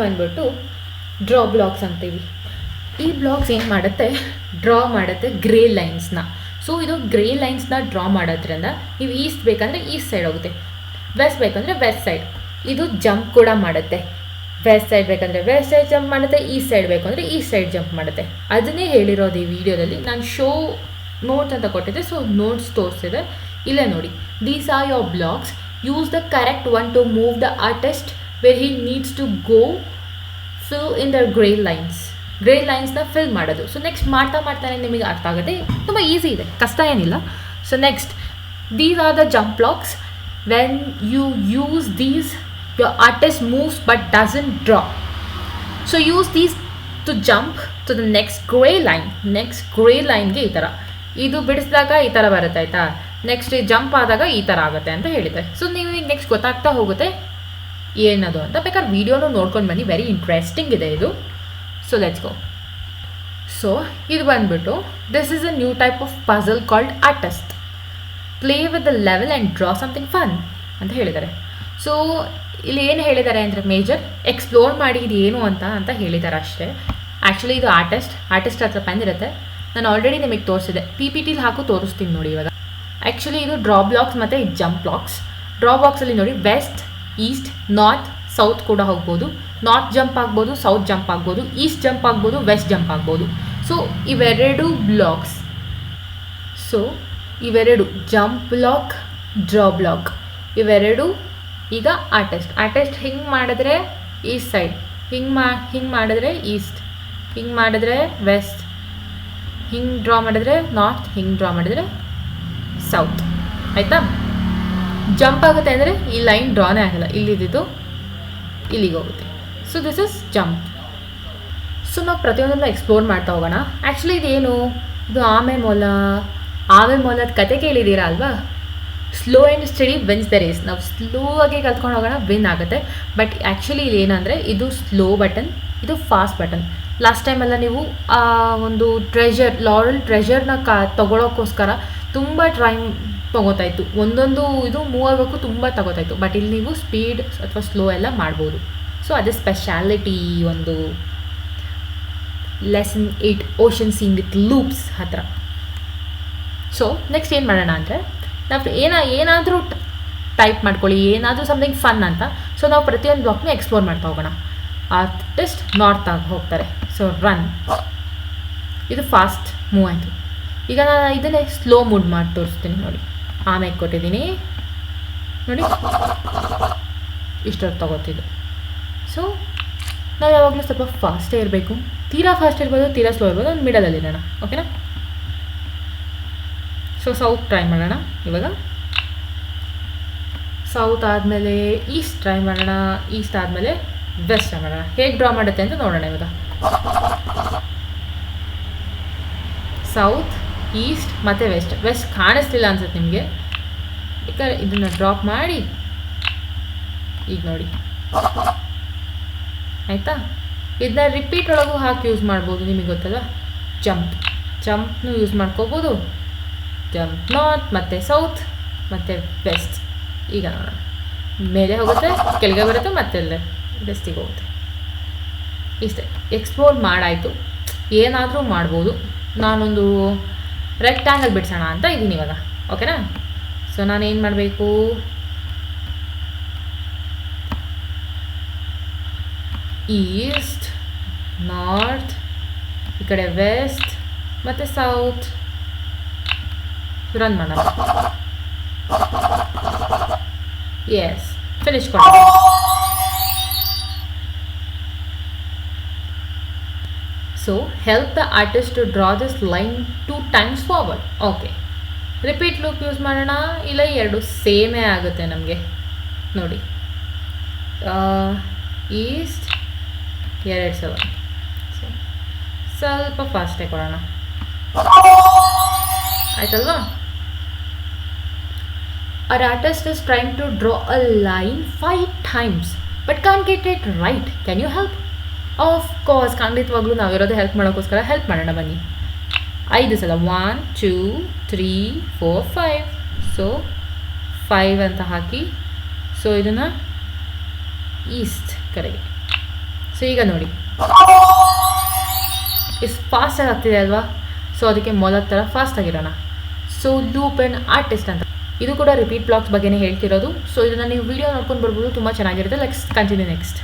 ಬಂದ್ಬಿಟ್ಟು draw blocks ಅಂತೀವಿ. ಈ ಬ್ಲಾಕ್ಸ್ ಏನು ಮಾಡುತ್ತೆ? ಡ್ರಾ ಮಾಡುತ್ತೆ ಗ್ರೇ ಲೈನ್ಸ್ನ ಸೊ ಇದು ಗ್ರೇ ಲೈನ್ಸ್ನ ಡ್ರಾ ಮಾಡೋದ್ರಿಂದ ನೀವು ಈಸ್ಟ್ ಬೇಕಂದರೆ ಈಸ್ಟ್ ಸೈಡ್ ಹೋಗುತ್ತೆ. ವೆಸ್ಟ್ ಬೇಕಂದರೆ ವೆಸ್ಟ್ ಸೈಡ್ ಇದು ಜಂಪ್ ಕೂಡ ಮಾಡುತ್ತೆ. ವೆಸ್ಟ್ ಸೈಡ್ ಬೇಕಂದರೆ ವೆಸ್ಟ್ ಸೈಡ್ ಜಂಪ್ ಮಾಡುತ್ತೆ ಈಸ್ಟ್ ಸೈಡ್ ಬೇಕು ಅಂದರೆ ಈಸ್ಟ್ ಸೈಡ್ ಜಂಪ್ ಮಾಡುತ್ತೆ. ಅದನ್ನೇ ಹೇಳಿರೋದು ಈ ವಿಡಿಯೋದಲ್ಲಿ. ನಾನು ಶೋ ನೋಟ್ಸ್ ಅಂತ ಕೊಟ್ಟಿದ್ದೆ ಸೊ ನೋಟ್ಸ್ ತೋರಿಸಿದೆ. ಇಲ್ಲೇ ನೋಡಿ. These are your blocks use the correct one to move the artist where he needs to go fill in the grey lines grey ಲೈನ್ಸ್ನ fill ಮಾಡೋದು. ಸೊ ನೆಕ್ಸ್ಟ್ ಮಾಡ್ತಾ ಮಾಡ್ತಾನೆ ನಿಮಗೆ ಅರ್ಥ ಆಗುತ್ತೆ. ತುಂಬ ಈಸಿ ಇದೆ. ಕಷ್ಟ ಏನಿಲ್ಲ. So next these are the jump blocks when you use these your artist moves but doesn't draw so use these to jump to the next grey line next grey ಲೈನ್ಗೆ ಈ ಥರ ಇದು ಬಿಡಿಸಿದಾಗ ಈ ಥರ ಬರುತ್ತೆ, ಆಯಿತಾ? ನೆಕ್ಸ್ಟ್ ಜಂಪ್ ಆದಾಗ ಈ ಥರ ಆಗುತ್ತೆ ಅಂತ ಹೇಳಿದೆ ಸೊ ನೀವು ಈಗ ನೆಕ್ಸ್ಟ್ ಗೊತ್ತಾಗ್ತಾ ಹೋಗುತ್ತೆ. ಏನದು ಅಂತ ಬೇಕಾದ್ರೆ ವೀಡಿಯೋನು ನೋಡ್ಕೊಂಡು ಬನ್ನಿ. ವೆರಿ ಇಂಟ್ರೆಸ್ಟಿಂಗ್ ಇದೆ ಇದು. ಸೊ ಲೆಟ್ಸ್ ಗೋ ಸೊ ಇದು ಬಂದ್ಬಿಟ್ಟು this is a new type of puzzle called artist play with the level and draw something fun ಅಂತ ಹೇಳಿದ್ದಾರೆ. ಸೊ ಇಲ್ಲಿ ಏನು ಹೇಳಿದ್ದಾರೆ ಅಂದರೆ ಮೇಜರ್ ಎಕ್ಸ್ಪ್ಲೋರ್ ಮಾಡಿ ಇದು ಏನು ಅಂತ ಅಂತ ಹೇಳಿದ್ದಾರೆ ಅಷ್ಟೇ. ಆ್ಯಕ್ಚುಲಿ ಇದು ಆರ್ಟಿಸ್ಟ್ ಆರ್ಟಿಸ್ಟ್ ಹತ್ರ ಪೆನ್ ಇರುತ್ತೆ ನಾನು ಆಲ್ರೆಡಿ ನಿಮಗೆ ತೋರಿಸಿದೆ. ಪಿ ಪಿ ಟಿಲಿ ಹಾಕು ತೋರಿಸ್ತೀನಿ ನೋಡಿ ಇವಾಗ. ಆ್ಯಕ್ಚುಲಿ ಇದು ಡ್ರಾ ಬ್ಲಾಕ್ಸ್ ಮತ್ತು ಜಂಪ್ ಬ್ಲಾಕ್ಸ್ ಡ್ರಾ ಬಾಕ್ಸಲ್ಲಿ ನೋಡಿ ವೆಸ್ಟ್ ಈಸ್ಟ್, ನಾರ್ತ್, ಸೌತ್ ಕೂಡ ಹೋಗ್ಬೋದು. ನಾರ್ತ್ ಜಂಪ್ ಆಗ್ಬೋದು, ಸೌತ್ ಜಂಪ್ ಆಗ್ಬೋದು, ಈಸ್ಟ್ ಜಂಪ್ ಆಗ್ಬೋದು, ವೆಸ್ಟ್ ಜಂಪ್ ಆಗ್ಬೋದು. ಸೊ ಇವೆರಡು ಬ್ಲಾಕ್ಸ್. ಸೊ ಇವೆರಡು ಜಂಪ್ ಬ್ಲಾಕ್, ಡ್ರಾ ಬ್ಲಾಕ್. ಇವೆರಡು ಈಗ ಆಟೆಸ್ಟ್ ಆಟೆಸ್ಟ್ ಹಿಂಗೆ ಮಾಡಿದ್ರೆ ಈಸ್ಟ್ ಸೈಡ್? ಹಿಂಗೆ ಮಾ, ಹಿಂಗೆ ಮಾಡಿದ್ರೆ ಈಸ್ಟ್. ಹಿಂಗೆ ಮಾಡಿದ್ರೆ ವೆಸ್ಟ್. ಹಿಂಗೆ ಡ್ರಾ ಮಾಡಿದ್ರೆ ನಾರ್ತ್, ಹಿಂಗೆ ಡ್ರಾ ಮಾಡಿದ್ರೆ ಸೌತ್. ಆಯಿತಾ? ಜಂಪ್ ಆಗುತ್ತೆ ಅಂದರೆ ಈ ಲೈನ್ ಡ್ರಾನೇ ಆಗಲ್ಲ. ಇಲ್ಲಿದ್ದು ಇಲ್ಲಿಗೆ ಹೋಗುತ್ತೆ. So this is jump so ನಾವು ಪ್ರತಿಯೊಂದನ್ನು ಎಕ್ಸ್ಪ್ಲೋರ್ ಮಾಡ್ತಾ ಹೋಗೋಣ. ಆ್ಯಕ್ಚುಲಿ ಇದೇನು? ಇದು ಆಮೆ ಮೊಲ. ಆಮೆ ಮೊಲದ ಕತೆ ಕೇಳಿದ್ದೀರಾ ಅಲ್ವಾ? Slow and steady wins the race ನಾವು ಸ್ಲೋ ಆಗಿ ಕಲ್ತ್ಕೊಂಡು ಹೋಗೋಣ ವಿನ್ ಆಗುತ್ತೆ. ಬಟ್ ಆ್ಯಕ್ಚುಲಿ ಇಲ್ಲಿ ಏನಂದರೆ ಇದು ಸ್ಲೋ ಬಟನ್ ಇದು ಫಾಸ್ಟ್ ಬಟನ್ ಲಾಸ್ಟ್ ಟೈಮೆಲ್ಲ ನೀವು ಒಂದು ಟ್ರೆಷರ್ ಲಾರಲ್ ಟ್ರೆಷರ್ನ ಕ, ತೊಗೊಳೋಕ್ಕೋಸ್ಕರ ತುಂಬ ಟೈಮ್ ತೊಗೋತಾ ಇತ್ತು ಒಂದೊಂದು ಇದು ಮೂವ್ ಆಗಬೇಕು ತುಂಬ ತಗೋತಾ ಇತ್ತು ಬಟ್ ಇಲ್ಲಿ ನೀವು ಸ್ಪೀಡ್ ಅಥವಾ ಸ್ಲೋ ಎಲ್ಲ ಮಾಡ್ಬೋದು. ಸೊ ಅದೇ ಸ್ಪೆಷಾಲಿಟಿ ಒಂದು lesson eight ocean scene with loops ಹತ್ರ. ಸೊ ನೆಕ್ಸ್ಟ್ ಏನು ಮಾಡೋಣ ಅಂದರೆ, ನಾವು ಏನ, ಏನಾದರೂ ಟೈಪ್ ಮಾಡ್ಕೊಳ್ಳಿ, ಏನಾದರೂ ಸಮಥಿಂಗ್ ಫನ್ ಅಂತ. ಸೊ ನಾವು ಪ್ರತಿಯೊಂದು ಬ್ಲಾಕ್ನ ಎಕ್ಸ್ಪ್ಲೋರ್ ಮಾಡ್ತಾ ಹೋಗೋಣ. ಆರ್ಟಿಸ್ಟ್ ನಾರ್ತ್ ಆಗಿ ಹೋಗ್ತಾರೆ. ಸೊ ರನ್ ಇದು ಫಾಸ್ಟ್ ಮೂವ್ ಆಯಿತು. ಈಗ ನಾನು ಇದನ್ನೇ ಸ್ಲೋ ಮೂಡ್ ಮಾಡಿ ತೋರಿಸ್ತೀನಿ ನೋಡಿ. ಆಮೇಲೆ ಕೊಟ್ಟಿದ್ದೀನಿ. ನೋಡಿ. ಇಷ್ಟೊತ್ತು ತಗೋತಿದ್ದು ಸೊ ನಾವು ಯಾವಾಗಲೂ ಸ್ವಲ್ಪ ಫಾಸ್ಟೇ ಇರಬೇಕು. ತೀರಾ ಫಾಸ್ಟ್ ಇರ್ಬೋದು, ತೀರಾ ಸ್ಲೋ ಇರ್ಬೋದು, ಒಂದು ಮಿಡಲಲ್ಲಿ ಇರೋಣ ಓಕೆನಾ ಸೊ ಸೌತ್ ಟ್ರೈ ಮಾಡೋಣ. ಇವಾಗ. ಸೌತ್ ಆದಮೇಲೆ ಈಸ್ಟ್ ಟ್ರೈ ಮಾಡೋಣ. ಈಸ್ಟ್ ಆದಮೇಲೆ ವೆಸ್ಟ್ ಟ್ರೈ ಮಾಡೋಣ. ಹೇಗೆ ಡ್ರಾ ಮಾಡುತ್ತೆ ಅಂತ ನೋಡೋಣ ಇವಾಗ. ಸೌತ್ ಈಸ್ಟ್ ಮತ್ತು ವೆಸ್ಟ್. ವೆಸ್ಟ್ ಕಾಣಿಸ್ತಿಲ್ಲ ಅನ್ಸುತ್ತೆ ನಿಮಗೆ? ಬೇಕಾದ್ರೆ ಇದನ್ನು ಡ್ರಾಪ್ ಮಾಡಿ, ಈಗ ನೋಡಿ. ಆಯಿತಾ? ಇದನ್ನ ರಿಪೀಟ್ ಒಳಗೂ ಹಾಕಿ ಯೂಸ್ ಮಾಡ್ಬೋದು, ನಿಮಗೆ ಗೊತ್ತಲ್ಲ? ಜಂಪ್. ಜಂಪ್ನು ಯೂಸ್ ಮಾಡ್ಕೋಬೋದು. ಜಂಪ್ ನಾರ್ತ್ ಮತ್ತು ಸೌತ್ ಮತ್ತು ವೆಸ್ಟ್. ಈಗ ನೋಡೋಣ. ಮೇಲೆ ಹೋಗುತ್ತೆ, ಕೆಳಗೆ ಬರುತ್ತೆ, ಮತ್ತೆ ವೆಸ್ಟಿಗೆ ಹೋಗುತ್ತೆ. ಇಷ್ಟೇ. ಎಕ್ಸ್ಪ್ಲೋರ್ ಮಾಡಾಯಿತು. ಏನಾದರೂ ಮಾಡ್ಬೋದು. ನಾನೊಂದು ರೆಕ್ಟ್ಯಾಂಗಲ್ ಬಿಡಿಸೋಣ ಅಂತ ಇದ್ದೀನಿ ಇವಾಗ. ಓಕೆನಾ ಸೊ ನಾನು ಏನು ಮಾಡಬೇಕು? ಈಸ್ಟ್ ನಾರ್ತ್ ಈ ಕಡೆ ವೆಸ್ಟ್ ಮತ್ತು ಸೌತ್ ರನ್ ಮಾಡೋಣ. ಎಸ್ ಫಿನಿಶ್ ಕೊಡೋಣ so help the artist to draw this line two times forward okay repeat loop use ಮಾಡೋಣ? ಇಲ್ಲ, ಎರಡು ಸೇಮೇ ಆಗುತ್ತೆ ನಮಗೆ. ನೋಡಿ. ಈಸ್ಟ್ ಎರಡು ಸಲ. ಸ್ವಲ್ಪ ಫಾಸ್ಟೇ ಕೊಡೋಣ. ಆಯ್ತಲ್ವಾ? Our artist is trying to draw a line five times but can't get it right can you help? Of course ಖಂಡಿತವಾಗ್ಲೂ ನಾವಿರೋದು ಹೆಲ್ಪ್ ಮಾಡೋಕ್ಕೋಸ್ಕರ ಹೆಲ್ಪ್ ಮಾಡೋಣ ಬನ್ನಿ. ಐದು ಸಲ one two three four five so five ಅಂತ ಹಾಕಿ ಸೊ ಇದನ್ನು ಈಸ್ಟ್ ಕಡೆಗೆ. ಸೊ ಈಗ ನೋಡಿ. ಇಷ್ಟು ಫಾಸ್ಟಾಗಿ ಆಗ್ತಿದೆ ಅಲ್ವಾ? ಸೊ ಅದಕ್ಕೆ ಮೊದಲ ಥರ ಫಾಸ್ಟಾಗಿರೋಣ ಸೊ ಲೂಪ್ ಆ್ಯಂಡ್ ಆರ್ಟಿಸ್ಟ್ ಅಂತ. ಇದು ಕೂಡ ರಿಪೀಟ್ ಬ್ಲಾಗ್ಸ್ ಬಗ್ಗೆನೇ ಹೇಳ್ತಿರೋದು. ಸೊ ಇದನ್ನು ನೀವು ವಿಡಿಯೋ ನೋಡ್ಕೊಂಡು ಬರ್ಬೋದು. ತುಂಬ ಚೆನ್ನಾಗಿರುತ್ತೆ. ಲೆಕ್ಸ್ ಕಂಟಿನ್ಯೂ ನೆಕ್ಸ್ಟ್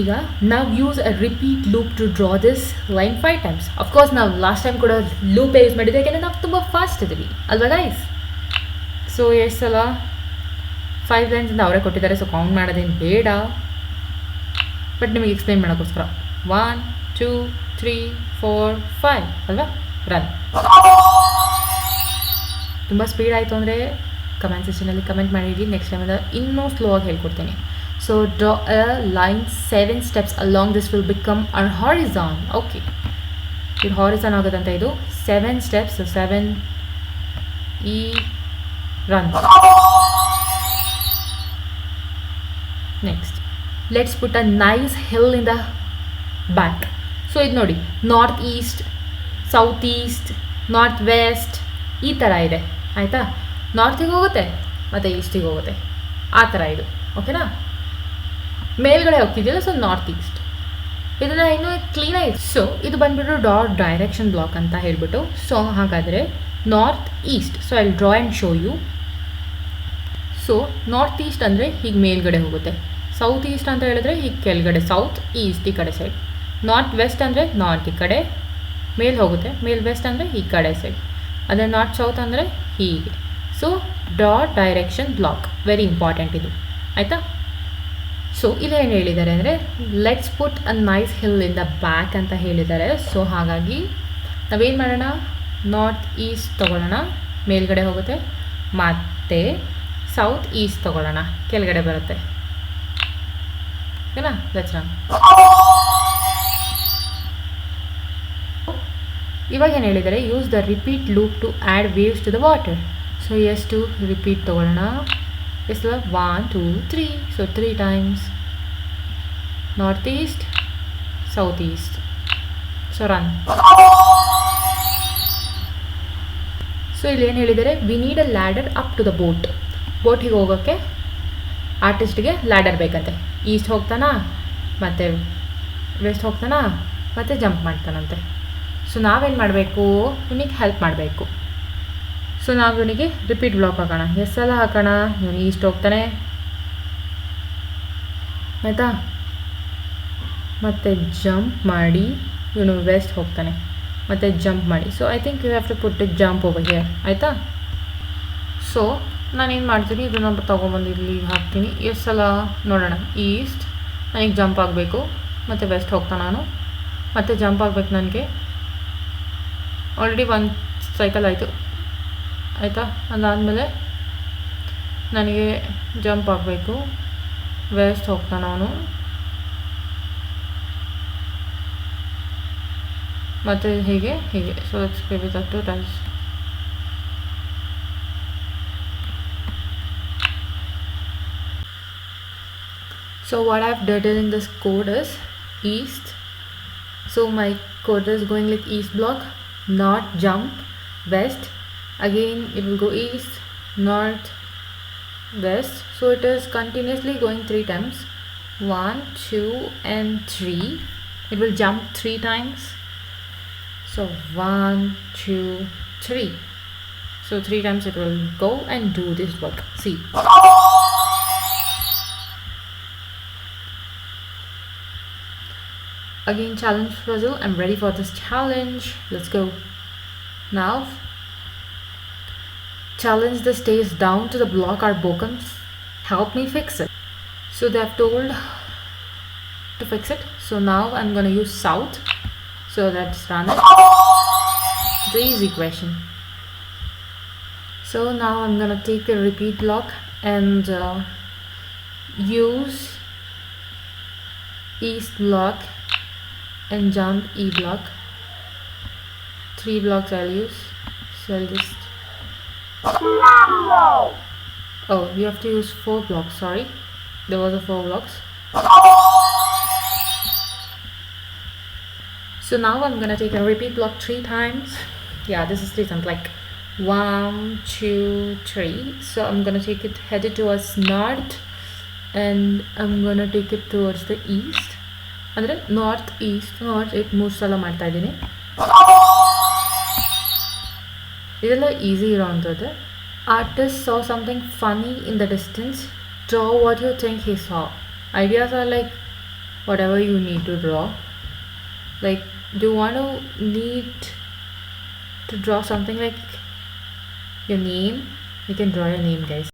ಈಗ ನಾವು use a repeat loop to draw this line five times of course ನಾವು ಲಾಸ್ಟ್ ಟೈಮ್ ಕೂಡ ಲೂಪೇ ಯೂಸ್ ಮಾಡಿದ್ದೆ ಯಾಕೆಂದರೆ ನಾವು ತುಂಬ ಫಾಸ್ಟ್ ಇದ್ದೀವಿ. ಅಲ್ವಾ ಗೈಸ್ ಸೊ ಎಷ್ಟು ಸಲ ಫೈವ್ ಲೈನ್ಸ್ ಅಂತ ಅವರೇ ಕೊಟ್ಟಿದ್ದಾರೆ ಸೊ ಕೌಂಟ್ ಮಾಡೋದೇನು ಬೇಡ. ಬಟ್ ನಿಮಗೆ ಎಕ್ಸ್ಪ್ಲೈನ್ ಮಾಡೋಕ್ಕೋಸ್ಕರ. One two three four five ಅಲ್ವಾ? ರನ್ ತುಂಬ ಸ್ಪೀಡ್ ಆಯಿತು ಅಂದರೆ ಕಮೆಂಟ್ ಸೆಷನಲ್ಲಿ ಕಮೆಂಟ್ ಮಾಡಿ ನೆಕ್ಸ್ಟ್ ಟೈಮಿಂದ ಇನ್ನೂ ಸ್ಲೋ ಆಗಿ ಹೇಳ್ಕೊಡ್ತೀನಿ. So draw a line seven steps along this will become a horizon okay ಇದು ಹಾರಿಸಾನ್ ಆಗುತ್ತಂತ ಇದು ಸೆವೆನ್ ಸ್ಟೆಪ್ಸ್ ಸೆವೆನ್ ಈ run next let's put a nice hill in the back so ಇದು ನೋಡಿ north east south east north west ಈ ಥರ ಇದೆ. ಆಯಿತಾ? ನಾರ್ತಿಗೆ ಹೋಗುತ್ತೆ, ಮತ್ತು ಈಸ್ಟಿಗೆ ಹೋಗುತ್ತೆ. ಆ ಥರ ಇದು. ಓಕೆನಾ ಮೇಲ್ಗಡೆ ಹೋಗ್ತಿದೆಯಲ್ಲ ಸೊ ನಾರ್ತ್ ಈಸ್ಟ್ ಇದನ್ನು ಇನ್ನೂ ಕ್ಲೀನಾಗಿ ಸೊ ಇದು ಬಂದುಬಿಟ್ಟು ಡಾಟ್ ಡೈರೆಕ್ಷನ್ ಬ್ಲಾಕ್ ಅಂತ ಹೇಳ್ಬಿಟ್ಟು ಸೊ ಹಾಗಾದರೆ north east so I draw and show you so north east ಅಂದರೆ ಹೀಗೆ ಮೇಲ್ಗಡೆ ಹೋಗುತ್ತೆ. ಸೌತ್ ಈಸ್ಟ್ ಅಂತ ಹೇಳಿದ್ರೆ ಹೀಗೆ ಕೆಳಗಡೆ ಸೌತ್ ಈಸ್ಟ್ ಈ ಕಡೆ ಸೈಡ್ ನಾರ್ತ್ ವೆಸ್ಟ್ ಅಂದರೆ ನಾರ್ತ್ ಈ ಕಡೆ, ಮೇಲ್ ಹೋಗುತ್ತೆ. ಮೇಲ್ ವೆಸ್ಟ್ ಅಂದರೆ ಈ ಕಡೆ ಸೈಡ್ ಅದೇ ನಾರ್ತ್ ಸೌತ್ ಅಂದರೆ ಹೀಗೆ. So dot direction block very important ಇದು. ಆಯಿತಾ? ಸೊ ಇಲ್ಲಿ ಏನು ಹೇಳಿದ್ದಾರೆ ಅಂದರೆ let's put a nice hill in the back ಅಂತ ಹೇಳಿದ್ದಾರೆ. ಸೊ ಹಾಗಾಗಿ ನಾವೇನು ಮಾಡೋಣ? ನಾರ್ತ್ ಈಸ್ಟ್ ತೊಗೊಳ್ಳೋಣ. ಮೇಲ್ಗಡೆ ಹೋಗುತ್ತೆ. ಮತ್ತೆ ಸೌತ್ ಈಸ್ಟ್ ತೊಗೊಳ್ಳೋಣ. ಕೆಳಗಡೆ ಬರುತ್ತೆ. ಓಕೆನಾ? ರನ್ ಇವಾಗ ಏನು ಹೇಳಿದ್ದಾರೆ? Use the repeat loop to add waves to the water so ಎಷ್ಟು ರಿಪೀಟ್ ತೊಗೊಳ್ಳೋಣ. One two three so three times north east south east so run so ಇಲ್ಲಿ ಏನು ಹೇಳಿದ್ದಾರೆ? We need a ladder up to the boat ಬೋಟಿಗೆ ಹೋಗೋಕ್ಕೆ ಆರ್ಟಿಸ್ಟ್ಗೆ ladder ಬೇಕಂತೆ. East ಹೋಗ್ತಾನಾ? ಮತ್ತು West ಹೋಗ್ತಾನಾ? ಮತ್ತು ಜಂಪ್ ಮಾಡ್ತಾನಂತೆ. ಸೊ ನಾವೇನು ಮಾಡಬೇಕು? ಇವನಿಗೆ ಹೆಲ್ಪ್ ಮಾಡಬೇಕು. ಸೊ ನಾವು ಇವನಿಗೆ ರಿಪೀಟ್ ಬ್ಲಾಕ್ ಹಾಕೋಣ. ಎಷ್ಟು ಸಲ ಹಾಕೋಣ. ಇವನು ಈಸ್ಟ್ ಹೋಗ್ತಾನೆ. ಆಯಿತಾ? ಮತ್ತು ಜಂಪ್ ಮಾಡಿ ಇವನು ವೆಸ್ಟ್ ಹೋಗ್ತಾನೆ. ಮತ್ತು ಜಂಪ್ ಮಾಡಿ. So I think you have to put jump over here ಆಯಿತಾ? ಸೊ ನಾನೇನು ಮಾಡ್ತೀನಿ? ಇದನ್ನು ತೊಗೊಂಬಂದು ಇಲ್ಲಿ ಹಾಕ್ತೀನಿ. ಎಷ್ಟು ಸಲ ನೋಡೋಣ. ಈಸ್ಟ್ ನನಗೆ ಜಂಪ್ ಆಗಬೇಕು. ಮತ್ತು ವೆಸ್ಟ್ ಹೋಗ್ತಾನೆ ನಾನು. ಮತ್ತು ಜಂಪ್ ಆಗಬೇಕು ನನಗೆ. ಆಲ್ರೆಡಿ ಒಂದು ಸೈಕಲ್ ಆಯಿತು. ಆಯಿತಾ ಅದಾದಮೇಲೆ ನನಗೆ ಜಂಪ್ ಆಗಬೇಕು ವೆಸ್ಟ್ ಹೋಗ್ತಾನೆ ಅವನು ಮತ್ತು ಹೀಗೆ ಹೀಗೆ so let's give it two times so what I've done in this code is east so my code is going like east block north jump west again it will go east north west. So it is continuously going three times. One two and three. It will jump three times. So one two three. So three times it will go and do this work. See. Again challenge puzzle. I'm ready for this challenge. Let's go. Now challenge the stays down to the block are broken help me fix it so they have told to fix it so now i'm to use south so let's run it it's easy question so now i'm to take the repeat block and uh, use east block and jump E block. Three blocks I'll use. So I'll just. Oh, you have to use four blocks. Sorry, there was a four blocks. So now I'm gonna take a repeat block three times. Yeah, this is three times. Like one, two, three. So I'm gonna take it headed towards north, and I'm gonna take it towards the east ಅಂದರೆ north East north it ಮೂರು ಸಲ ಮಾಡ್ತಾ ಇದ್ದೀನಿ ಇದೆಲ್ಲ easy ಇರೋವಂಥದ್ದು artist saw something funny in the distance draw what you think he saw ideas are like whatever you need to draw like do you want to need to draw something like your name you can draw your name guys